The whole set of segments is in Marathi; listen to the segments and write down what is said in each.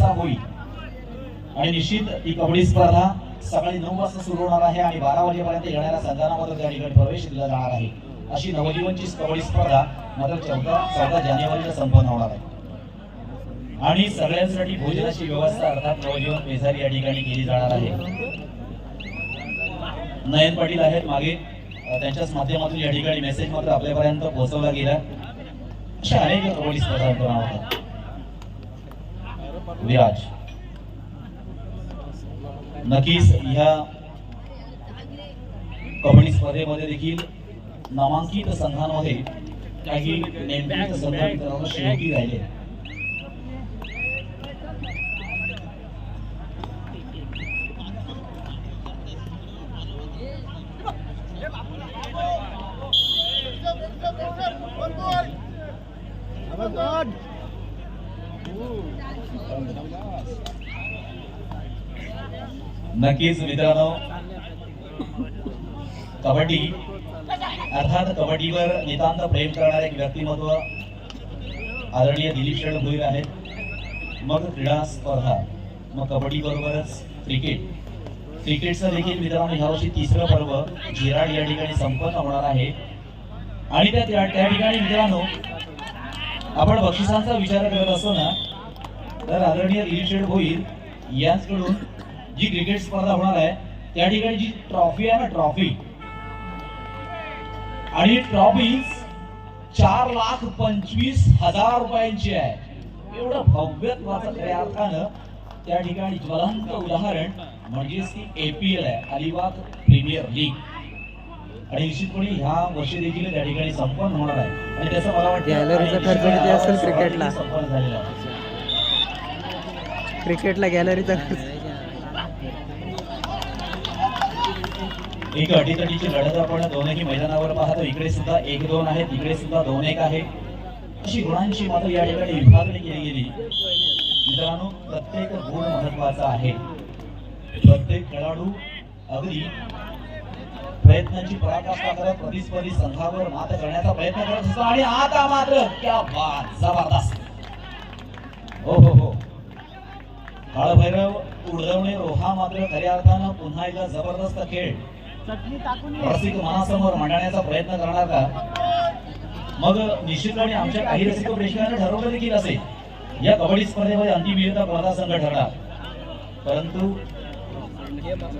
वाजता होईल. आणि निश्चित ही कबड्डी स्पर्धा सकाळी नऊ वाजता सुरू होणार आहे आणि बारा वाजेपर्यंत येणाऱ्या संघांना मात्र त्या ठिकाणी प्रवेश दिला जाणार आहे. अशी नवजीवनची कबड्डी स्पर्धा मात्र चौदा चौदा जानेवारीला संपन्न होणार आहे. आणि सगळ्यांसाठी भोजनाची व्यवस्था अर्थात नवजीवन पेसारी या ठिकाणी केली जाणार आहे. नयन पाटील आहेत मागे. त्यांच्याच माध्यमातून या ठिकाणी मेसेज मात्र आपल्यापर्यंत पोहोचवला गेला. अशा अनेक कबड्डी स्पर्धा होतात रियाज। नक्कीच ह्या कबड्डी स्पर्धेमध्ये देखील नामांकित संघांमध्ये काही नेमके संघ मित्रांनो शेवटी राहिले. नक्कीच मित्रांनो. कबड्डी. अर्थात कबड्डीवर नितांत प्रेम करणारे एक व्यक्तिमत्व आदरणीय दिलीप शेठ भोईर आहेत. मग क्रीडा स्पर्धा. मग कबड्डी बरोबरच क्रिकेट. क्रिकेटचं देखील मित्रांनो ह्यावर्षी तिसरं पर्व जिराड या ठिकाणी संपन्न होणार आहे. आणि त्या त्या त्या ठिकाणी मित्रांनो आपण बक्षिसांचा विचार करत असतो ना तर आदरणीय दिलीप शेठ भोईर यांच्याकडून जी क्रिकेट स्पर्धा होणार आहे त्या ठिकाणी जी ट्रॉफी आहे ना ट्रॉफी. आणि ट्रॉफी चार लाख पंचवीस हजार रुपयांची आहे. एवढं भव्यत्वाचं खऱ्या अर्थानं त्या ठिकाणी ज्वलंत उदाहरण म्हणजेच ती एपीएल आहे अलिबाग प्रीमियर लीग आणि निश्चितपणे ह्या वर्षी देखील त्या ठिकाणी संपन्न होणार आहे. आणि त्याचं मला वाटतं क्रिकेटला? संपन्न झालेला आहे. क्रिकेटला गॅलरीचा खर्च. एक अटीतटीची लढत आपण दोनही मैदानावर पाहतो. इकडे सुद्धा एक दोन आहेत इकडे सुद्धा दोन एक आहे अशी गुणांची मात्र या ठिकाणी विभागणी केली गेली. मित्रांनो प्रत्येक गुण महत्त्वाचा आहे. प्रत्येक खेळाडू अगदी प्रयत्नांची पराकाष्ठा करत प्रतिस्पर्धी संघावर मात करण्याचा प्रयत्न करत असतो. आणि आता मात्र क्या बात जबरदस्त. हो हो हो. काळभैरव उडवणे रोहा मात्र खऱ्या अर्थानं पुन्हा एकदा जबरदस्त खेळ. रसिक मनासमोर मांडण्याचा प्रयत्न करणार का? मग निश्चितपणे आमच्या काही रसिक प्रेक्षकांना ठरवलं देखील असेल. या कबड्डी स्पर्धेमध्ये अंतिम विजेता कोणता संघ ठरला परंतु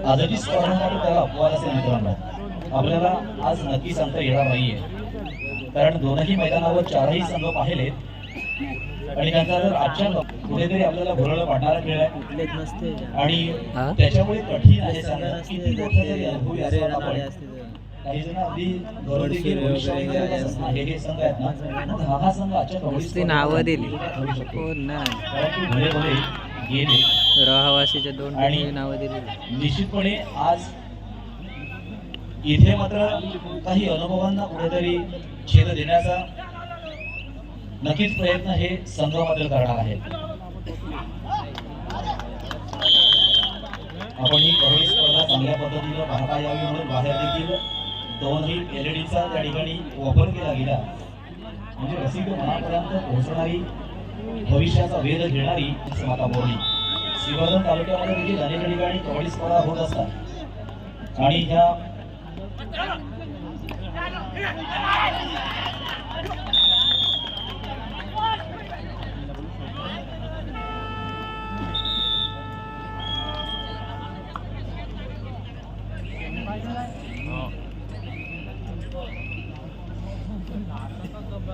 आजची स्पर्धा मात्र त्याला अपवाद असेल मित्रांनो. आपल्याला आज नक्की सांगता येणार नाहीये. कारण दोनही मैदानावर चारही संघ पाहिलेत. आणि त्यांचा जर आजच्या कुठेतरी आपल्याला भुरळ पाडणारा खेळ आहे कुठलेच नसते. आणि? त्याच्यामुळे कठीण आहे सांगणं किती मोठं जरी अनुभवी असला आपण. काही जण अगदी हे हे संघ आहेत ना. हा हा संघ आजच्या कबड्डी नुसती नावं दिली. हो परंतु भले गेले. रहावाशीच्या दोन आणि- नावं दिली. निश्चितपणे आज इथे मात्र काही अनुभवांना कुठेतरी छेद देण्याचा नक्कीच प्रयत्न हे संघ मात्र करणार आहेत. आपण ही कबड्डी स्पर्धा चांगल्या पद्धतीनं पाहता यावी म्हणून बाहेर देखील दोनही एलईडीचा त्या ठिकाणी वापर केला गेला. म्हणजे रसिक मनापर्यंत पोहोचणारी भविष्याचा वेध घेणारी माता बोलली श्रीवर्धन तालुक्यामध्ये देखील अनेक ठिकाणी कबड्डी स्पर्धा होत असतात. आणि ह्या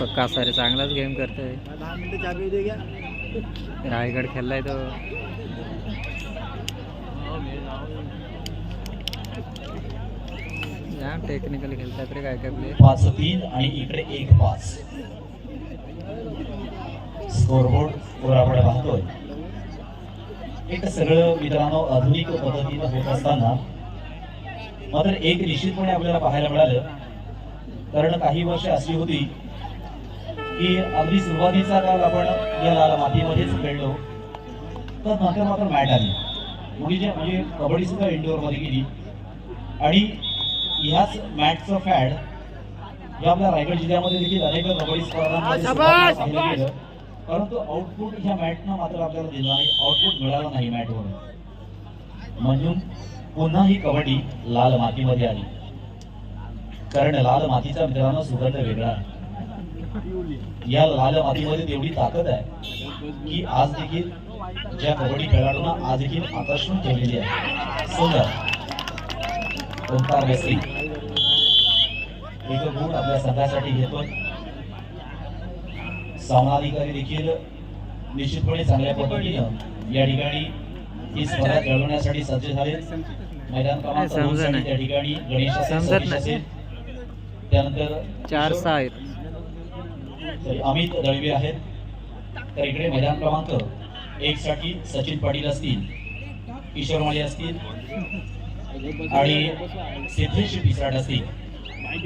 पक्का सारे चांगलाच गेम करतोय. रायगड खेळलाय तो. टेक्निकल खेळतात रे काय काय प्ले पाच तीन आणि इकडे एक पाच. स्कोरबोर्ड वर आपण पाहतोय. एक सगळं मित्रांनो आधुनिक पद्धतीनं होत असताना मात्र एक निश्चितपणे आपल्याला पाहायला मिळालं. कारण काही वर्ष अशी होती की अगदी सुरुवातीचा काळ आपण या लाल मातीमध्येच खेळलो. तर नंतर मात्र मॅट आली. म्हणजे म्हणजे कबड्डी सुद्धा इंडोरमध्ये गेली. आणि ह्याच मॅटचं फॅड या आपल्या रायगड जिल्ह्यामध्ये देखील अनेक कबड्डी स्पर्धांमध्ये गेलं परंतु आउटपुट ह्या मॅटनं मात्र आपल्याला दिलं नाही. आउटपुट मिळालं नाही मॅटवरून. म्हणून पुन्हा ही कबड्डी लाल मातीमध्ये आली. कारण लाल मातीचा मित्रांनो सुगंध वेगळा आहे. या लाल मातीमध्ये तेवढी ताकद आहे की आज देखील ज्या कबड्डी खेळाडूंना आज देखील आकर्षून ठेवलेली आहे. सुंदर ओंकार मेस्त्री. एक गुण आपल्या संघासाठी घेतोय. सामनाधिकारी देखील निश्चितपणे चांगल्या पद्धतीनं या ठिकाणी ही स्पर्धा खेळवण्यासाठी सज्ज झाले. मैदान क्रमांक. त्या ठिकाणी गणेश असेल. त्यानंतर चार सहा अमित दळवे आहेत. तर इकडे मैदान क्रमांक एक साठी सचिन पाटील असतील किशोर माळी असतील आणि सिद्धेश पिसाड असतील.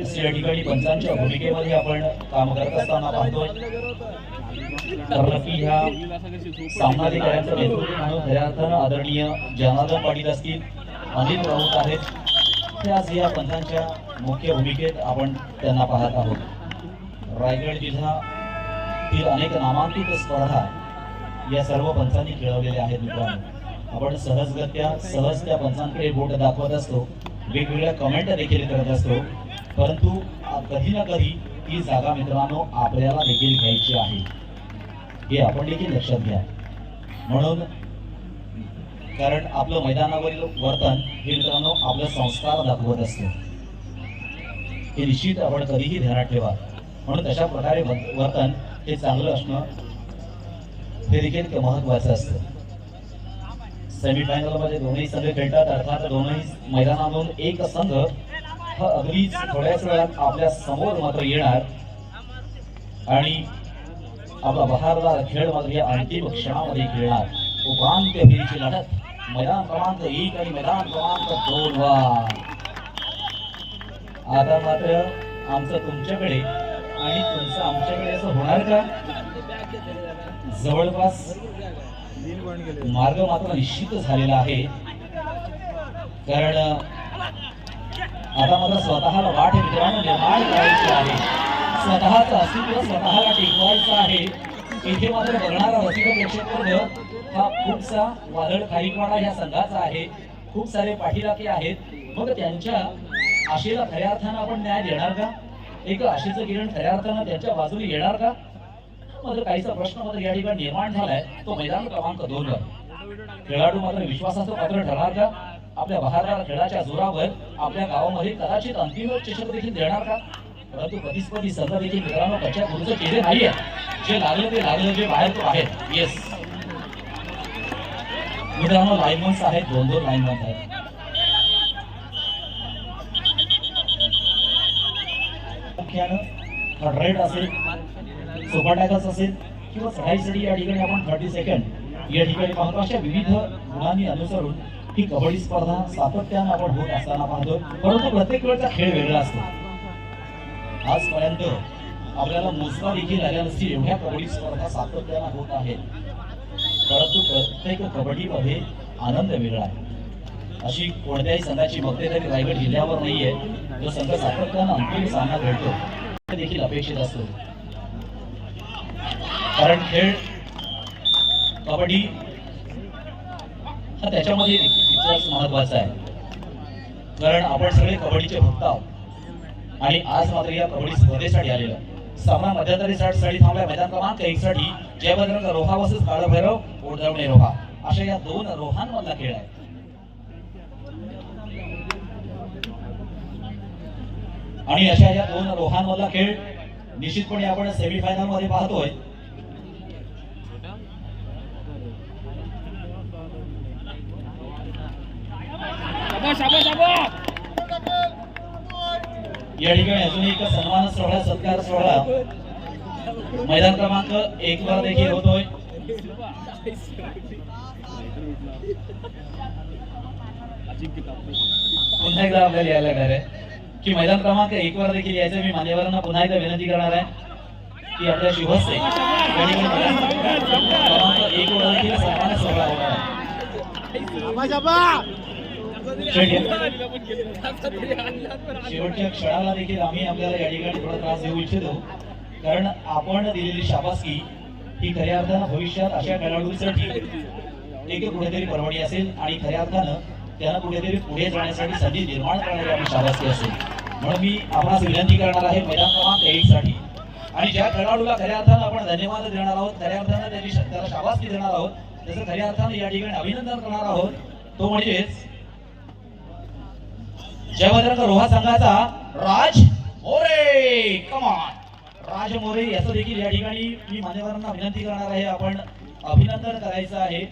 असे या ठिकाणी पंचांच्या भूमिकेमध्ये आपण काम करत असताना पाहतोय. ह्या सामनाधिकाऱ्यांचं नेतृत्व म्हणून खऱ्या अर्थानं आदरणीय जनार्दन पाटील असतील अनिल राऊत आहेत. ते आज या पंचांच्या मुख्य भूमिकेत आपण त्यांना पाहत आहोत. रायगड जिल्ह्यातील अनेक नामांकित स्पर्धा या सर्व पंचांनी खेळवलेल्या आहेत मित्रांनो. आपण सहजगत्या सहज त्या पंचांकडे बोट दाखवत असतो. वेगवेगळ्या कमेंट देखील करत असतो. परंतु कधी ना कधी ती जागा मित्रांनो आपल्याला देखील घ्यायची आहे. हे आपण देखील लक्षात घ्या. म्हणून कारण आपलं मैदानावरील वर्तन हे मित्रांनो आपलं संस्कार दाखवत असतो. हे निश्चित आपण कधीही ध्यानात ठेवा. म्हणून तशा प्रकारे व- वर्तन हे चांगलं असणं हे देखील महत्वाचं असतं. सेमीफायनलमध्ये दोन्ही संघ खेळतात अर्थात दोनही मैदानामधून एक संघ हा अगदीच थोड्याच वेळात आपल्यासमोर मात्र येणार. आणि आपला बहारदार खेळ मात्र या अंतिम क्षणामध्ये खेळणार. उपांत्य फेरीची लढत. मैदान क्रमांक एक आणि मैदान क्रमांक दोन वा आता मात्र आमचं तुमच्याकडे आणि तुमचं आमच्याकडे असं होणार का? जवळपास मार्ग मात्र निश्चित झालेला आहे. कारण आता मला स्वतःला वाट मित्रांनो निर्माण करायची आहे. स्वतःचं अस्तित्व स्वतःला टिकवायचं आहे. इथे मात्र बघणारा रसिक प्रेक्षक वर्ग हा खूपसा वादळ खारीकवाडा या संघाचा आहे. खूप सारे पाठीराखे आहेत. मग त्यांच्या आशेला खऱ्या अर्थानं आपण न्याय देणार का? एक आशेचं किरण खऱ्या अर्थानं त्यांच्या बाजूने येणार का? मात्र काहीचा प्रश्न मात्र या ठिकाणी निर्माण झालाय. तो मैदान क्रमांक दोन. वर खेळाडू मात्र विश्वासाचं पात्र ठरणार का? आपल्या बहारदार खेळाच्या जोरावर आपल्या गावामध्ये कदाचित अंतिम चषक देखील देणार का? परंतु प्रतिस्पर्धी संघ देखील मित्रांनो कच्च्या गुरुचं केले नाहीये. जे लागलं ते लागलं जे बाहेर तो आहे. येस मित्रांनो लाईनमन्स आहेत दोन दोन लाईनमन्स आहेत. मुख्यानं हंड्रेड असेल सुपर असेल किंवा चढाईसाठी या ठिकाणी आपण थर्टी सेकंड या ठिकाणी पाहतो. अशा विविध गुणांनी अनुसरून ही कबड्डी स्पर्धा सातत्यानं आपण होत असताना पाहतो. परंतु प्रत्येक वेळचा खेळ वेगळा असतो. आजपर्यंत आपल्याला मोजता देखील आल्या नसतील एवढ्या कबड्डी स्पर्धा सातत्यानं होत आहेत. परंतु प्रत्येक कबड्डीमध्ये आनंद वेगळा आहे. अशी कोणत्याही संघाची मक्तेदारी रायगड जिल्ह्यावर नाहीये. जो संघ सातत्यानं अंतिम सामना खेळतो. देखील अपेक्षित असतो. कारण खेळ कबड्डी हा त्याच्यामध्ये तितकाच महत्त्वाचा आहे. कारण आपण सगळे कबड्डीचे भक्त आहोत. आणि आज मात्र या कबड्डी स्पर्धेसाठी आलेलो सामना मध्यंतरी साठसाठी थांबलाय. मैदान क्रमांक एक साठी जयभद्रंग रोहा वर्सेस काळभैरव भैरव रोहा. अशा या दोन रोहांमधला खेळ आहे. आणि अशा या दोन रोहांमधला खेळ निश्चितपणे आपण सेमीफायनलमध्ये पाहतोय या ठिकाणी अजून एक सन्मान सोहळा सत्कार सोहळा. मैदान क्रमांक एक वर देखील होतोय. पुन्हा एकदा आपल्याला यायला लागणार आहे? की मैदान क्रमांक एक वर देखील यायचं मी मान्यवरांना पुन्हा एकदा विनंती करणार आहे की आपल्या शुभस्ते. क्रमांक एक वर देखील सन्मान सोहळा होणार आहे. शेवटच्या क्षणाला देखील आम्ही आपल्याला या ठिकाणी थोडा त्रास देऊ इच्छितो. कारण आपण दिलेली शाबासकी ही खऱ्या अर्थानं भविष्यात अशा खेळाडूंसाठी एक कुठेतरी परवणी असेल आणि खऱ्या अर्थानं त्यांना कुठेतरी पुढे जाण्यासाठी संधी निर्माण करणारी आपली शाबासकी असेल. म्हणून मी आपणास विनंती करणार आहे मैदान क्रमांक एक साठी. आणि ज्या खेळाडूला खऱ्या अर्थानं आपण धन्यवाद देणार आहोत खऱ्या अर्थानं त्याची त्याला शाबासकी देणार आहोत त्याचं खऱ्या अर्थानं या ठिकाणी अभिनंदन करणार आहोत तो म्हणजेच जयभद्रंग रोहा संघाचा राज मोरे. कमान राज मोरे याचं देखील या ठिकाणी मी मान्यवरांना विनंती करणार आहे आपण अभिनंदन करायचं आहे.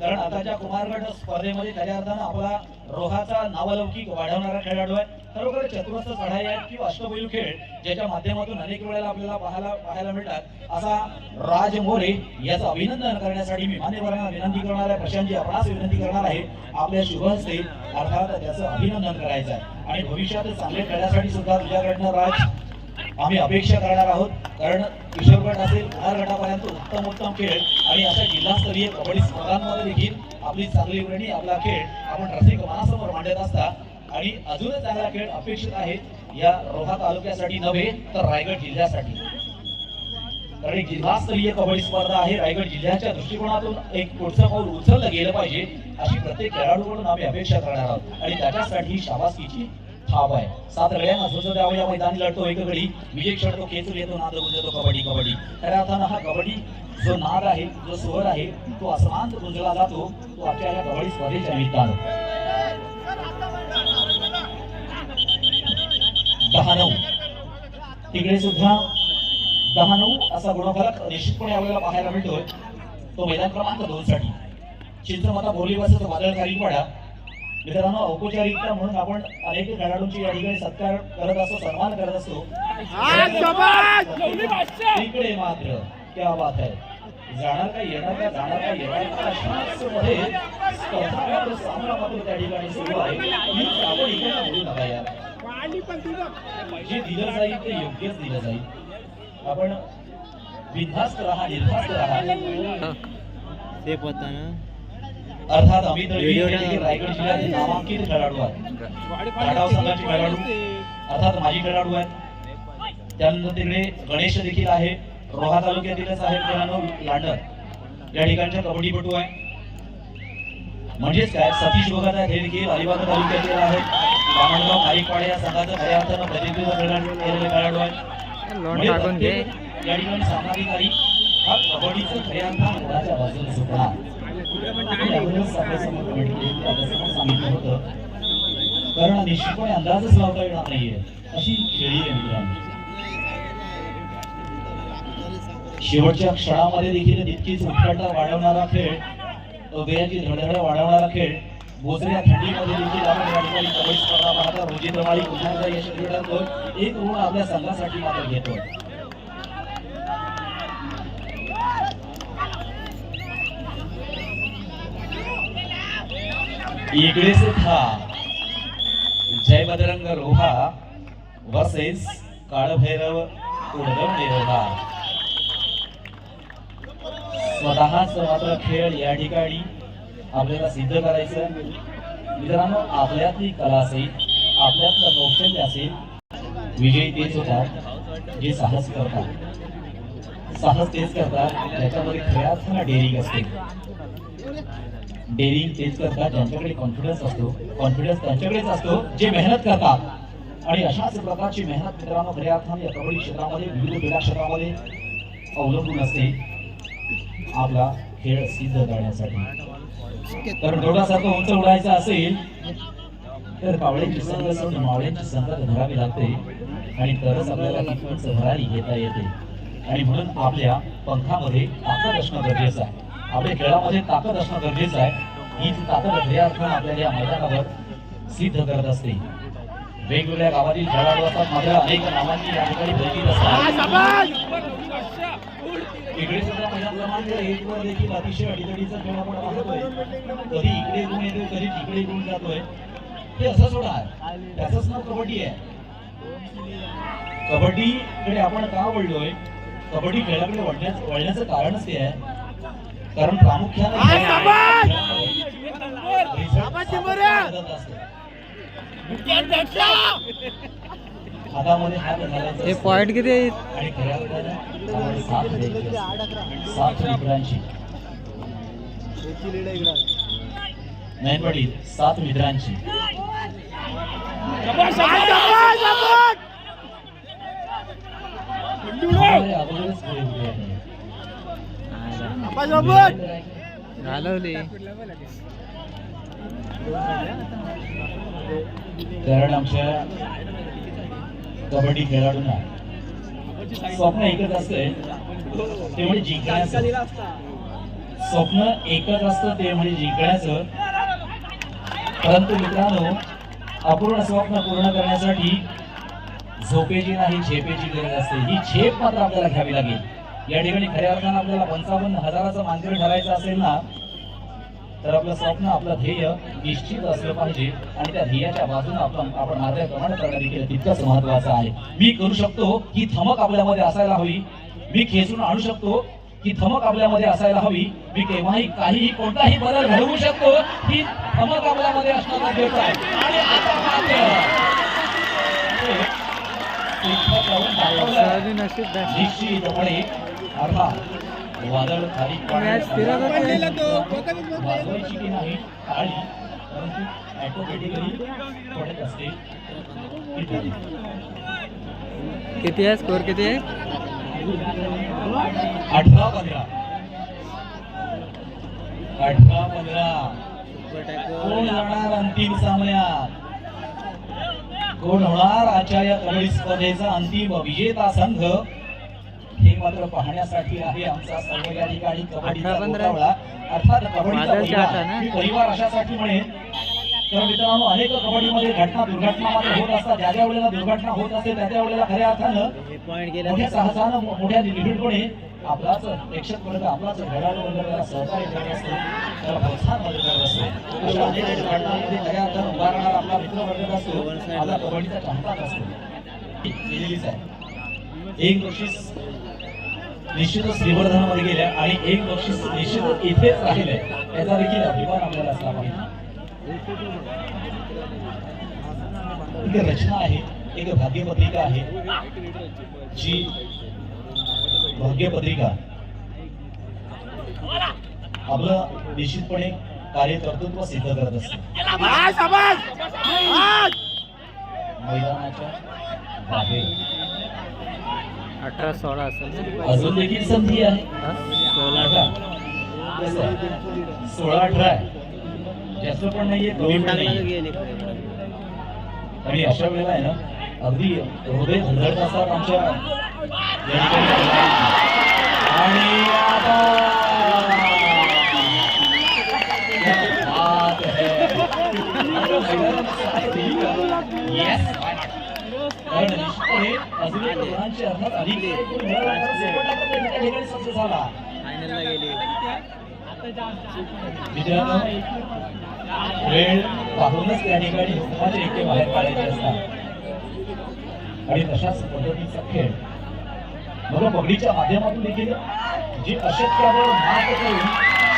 कारण आताच्या कुमारगड स्पर्धेमध्ये खऱ्या अर्थानं आपला रोहाचा नावलौकिक वाढवणारा खेळाडू आहे. खरोखर चतुरस्र चढाई आहेत किंवा अष्टपैलू खेळ ज्याच्या माध्यमातून अनेक वेळेला आपल्याला पाहायला पाहायला मिळतात. असा राज मोरे याचं अभिनंदन करण्यासाठी मी मान्यवरांना विनंती करणार आहे. प्रशांतजी आपणास विनंती करणार आहे आपल्या शुभ हस्ते अर्थात त्याचं अभिनंदन करायचं आहे. आणि भविष्यात चांगले खेळण्यासाठी सुद्धा तुझ्याकडनं राज आम्ही अपेक्षा करणार आहोत कारण किशोरगट असेल कुमार गटापर्यंत उत्तम उत्तम खेळ आणि अशा जिल्हास्तरीय कबड्डी स्पर्धांमध्ये देखील आपली चांगली वर्णी आपला खेळ आपण रसिक मनासमोर मांडत असता. आणि अजूनच चांगला खेळ अपेक्षित आहे या रोहा तालुक्यासाठी नव्हे तर रायगड जिल्ह्यासाठी. कारण जिल्हास्तरीय कबड्डी स्पर्धा आहे रायगड जिल्ह्याच्या दृष्टिकोनातून एक पुढचं पाऊल उचललं गेलं पाहिजे अशी प्रत्येक खेळाडूकडून आम्ही अपेक्षा करणार आहोत. आणि त्याच्यासाठी शाबासकीची थाप आहे. सात रड्यांना झोझ द्यावं या मैदानी लढतो एक घडी विजय क्षणतो खेचून येतो नाद गुंजतो कबड्डी कबड्डी. खऱ्या अर्थानं हा कबड्डी जो नाद आहे जो स्वर आहे तो असमांत गुंजला जातो तो आपल्या या कबड्डी स्पर्धेच्या निमित्तानं. दहा नऊ. तिकडे सुद्धा दहा नऊ असा गुणफलक निश्चितपणे आपल्याला पाहायला मिळतोय. तो मैदान क्रमांक दोन साठी चिंचमता बोली बसत वादळ पडा मित्रांनो औपचारिकता म्हणून आपण अनेक खेळाडूंची या ठिकाणी सत्कार करत असतो सन्मान करत असतो. इकडे मात्र क्या बात आहे जाणार का येणार का जाणार का येणार का अशाच मध्ये स्पर्धा मात्र सामना मात्र त्या ठिकाणी सुरू आहे. आपण इकडे बोलू नका यार. जे दिलं जाईल ते योग्यच दिलं जाईल. आपण बिनधास्त राहा निर्धास्त राहा. सेफ होता ना. अर्थात ठिकाणी रायगड जिल्ह्यातील नामांकित खेळाडू आहेत. टाटाव संघाचे खेळाडू अर्थात माजी खेळाडू आहेत. त्यानंतर तिकडे गणेश देखील आहे. रोहा तालुक्यातीलच आहे लांडर. या ठिकाणच्या कबड्डीपटू आहे म्हणजेच काय? सतीश बघत हे देखील अलिबाग तालुक्यातील आहेत. बामणगाव खारीकपाडे या संघाचं खऱ्या अर्थानं प्रतिनिधित्व खेळाडू केलेले खेळाडू आहेत. म्हणजे या ठिकाणी सामनाधिकारी हा कबड्डीचं खऱ्या अर्थानं कारण निश्चितपणे अंदाजच लावता येणार नाहीये. अशी खेळी आहे मित्रांनो. शेवटच्या क्षणामध्ये देखील तितकीच उत्कंठा वाढवणारा खेळ हृदयाची धडधड वाढवणारा खेळ मोजऱ्या थंडीमध्ये देखील आपण या ठिकाणी कबड्डी स्पर्धा पाहता रोजी प्रमाणे पुन्हा यश मिळवतो एक ऋण आपल्या संघासाठी मात्र घेतो इकडे सुद्धा जय बदरंग रोहा वसेस काळभैरव उडगम रोहा स्वतःच मात्र खेळ या ठिकाणी आपल्याला सिद्ध करायचं मित्रांनो आपल्यातली कला असेल आपल्यातलं कौशल्य असेल विजयी तेच होतात जे साहस करतात. सहा तेच करतात ज्याच्यामध्ये खेळात डेअरिंग असते. डेअरिंग तेच करतात ज्यांच्याकडे कॉन्फिडन्स असतो. कॉन्फिडन्स त्यांच्याकडेच असतो जे मेहनत करतात. आणि अशाच प्रकारची मेहनत मित्रांनो खऱ्या अर्थाने या कबड्डी क्षेत्रामध्ये विविध क्रीडा क्षेत्रामध्ये अवलंबून असते. आपला खेळ सिद्ध करण्यासाठी. तर डोळ्यासारखं उंच उडायचं असेल तर कावळ्यांची संघ सोडून मावळ्यांची संगत धरावी लागते. आणि तरच आपल्याला भरारी घेता येते. आणि म्हणून आपल्या पंखामध्ये ताकद असणं गरजेचं आहे. आपल्या खेळामध्ये ताकद असणं गरजेचं आहे. हीच ताकद खऱ्या अर्थानं आपल्याला या मैदानावर सिद्ध करत असते. वेगवेगळ्या गावातील खेळाडू असतात मात्र अनेक नावांनी या ठिकाणी परिचित असतात. इकडे सुद्धा मैदान क्रमांक एक वर देखील अतिशय अडीतडीचा खेळ आपण पाहतोय. कधी इकडे गुण येतोय कधी तिकडे गुण जातोय. हे असं सोडा त्याचंच नाव कबड्डी आहे. कबड्डीकडे आपण का वळलोय? कबड्डी खेळाकडे वळण्याचं वळण्याचं कारणच ते आहे. कारण प्रामुख्याने मदत असते. हातामध्ये हात घालायचा हे. पॉइंट किती आहेत? आणि साथ द्यायची. साथ मित्रांची. नाही पडली सात मित्रांची आम्हाला अगोदरच पुढे उभे आहे. घालवले कारण आमच्या कबड्डी खेळाडूंना स्वप्न एकच असतंय ते म्हणजे जिंकण्याचं. स्वप्न एकच असतं ते म्हणजे जिंकण्याचं. परंतु मित्रांनो अपूर्ण स्वप्न पूर्ण करण्यासाठी झोपेची नाही झेपेची गरज असते. ही झेप मात्र आपल्याला घ्यावी लागेल. या ठिकाणी खऱ्या अर्थानं आपल्याला पंचावन्न हजाराचं मानकरी ठरायचं असेल ना तर आपलं स्वप्न आपलं ध्येय निश्चित असलं पाहिजे. आणि त्या ध्येयाच्या बाजूने आपण आपण मात्र प्रमाण करणं देखील तितकंच महत्वाचं आहे. मी करू शकतो ही धमक आपल्यामध्ये असायला हवी. मी खेचून आणू शकतो ही थमक आपल्यामध्ये असायला हवी. मी केव्हाही काहीही कोणताही बदल घडवू शकतो ही थमक आपल्यामध्ये असणं आहे. आणि आता मात्र ते तिथं जाऊन दाखवलंय. सहजी नशीब दाखव. निश्चितपणे अर्थात वादळ खाली मॅच फिरत होते. वाजवायची की नाही टाळी परंतु ऑटोमॅटिकली पडत असते इत्यादी. किती आहे? स्कोर किती आहे? अठरा पंधरा. अठरा पंधरा कोण जाणार अंतिम सामन्यात? कोण होणार? आजच्या या कबड्डी स्पर्धेचा अंतिम विजेता संघ. हे मात्र पाहण्यासाठी आहे आमचा सर्व या ठिकाणी कबड्डीचा अर्थात कबड्डीचा परिवार अशासाठी म्हणेन तर मित्रांनो अनेक कबड्डीमध्ये घटना दुर्घटना मध्ये होत असतात. ज्या ज्या वेळेला दुर्घटना होत असते त्या त्या वेळेला खऱ्या अर्थानं मोठ्या साहसानं मोठ्या निर्भीडपणे आपलाच प्रेक्षक वर्ग आपलाच खेळाडू वर्ग त्याला सहकार्य करत असतो. त्याला प्रोत्साहन मदत करत असतो. अशा अनेक घटनांमध्ये खऱ्या अर्थानं उभा राहणारा आपला मित्र वर्ग असतो. आपला कबड्डीचा चाहताच असतो. आहे. एक बक्षीस निश्चितच श्रीवर्धनामध्ये गेल्या आणि एक बक्षीस निश्चितच इथेच राहिले याचा देखील अभिमान आपल्याला असला पाहिजे. एक रचना आहे. एक भाग्यपत्रिका आहे. जी भाग्यपत्रिका आपलं निश्चितपणे कार्यकर्तृत्व सिद्ध करत असते. मैदानाच्या बाहेर. अठरा सोळा असेल? अजून देखील संधी आहे. हा? सोळा अठरा. सोळा अठरा आहे जास्त पण नाहीये दोन आणि अशा वेळेला आहे ना अगदी हृदय धडधडत असतात आमच्या आणि फायनलला गेली. वेळ पाहूनच त्या ठिकाणी समाज रेखे बाहेर काढायचे असतात. आणि तशाच पद्धतीचा खेळ. मग पगडीच्या माध्यमातून देखील जे अशक्यावर मात करून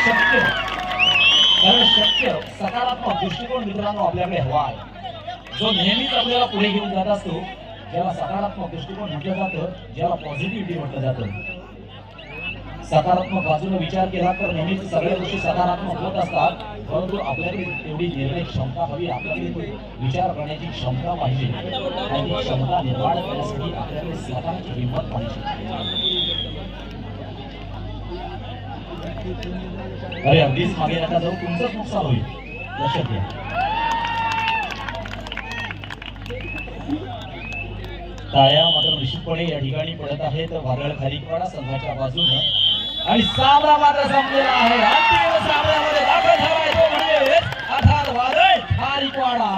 शक्य. कारण शक्य सकारात्मक दृष्टिकोन मित्रांनो आपल्याकडे हवा आहे. जो नेहमीच आपल्याला पुढे घेऊन जात असतो ज्याला सकारात्मक दृष्टिकोन म्हटलं जातं ज्याला पॉझिटिव्हिटी म्हटलं जातं. सकारात्मक बाजूने विचार केला तर नेहमीच सगळ्या गोष्टी सकारात्मक होत असतात. परंतु आपल्याकडे एवढी निर्णय क्षमता हवी आपल्याकडे विचार करण्याची क्षमता पाहिजे. आणि ती क्षमता निर्माण करण्यासाठी आपल्याकडे स्वतःची हिंमत पाहिजे. अरे अगदीच मागे नका जाऊ. तुमचंच नुकसान होईल लक्षात घ्या. टाया मात्र निश्चितपणे या ठिकाणी पडत आहेत वादळ खालीपाडा संघाच्या बाजूनं आणि सामना मात्र संपलेला आहे. अंतिम सामन्यामध्ये दाखल झालाय तो म्हणजे अर्थात वादळ. खारीकवाडा.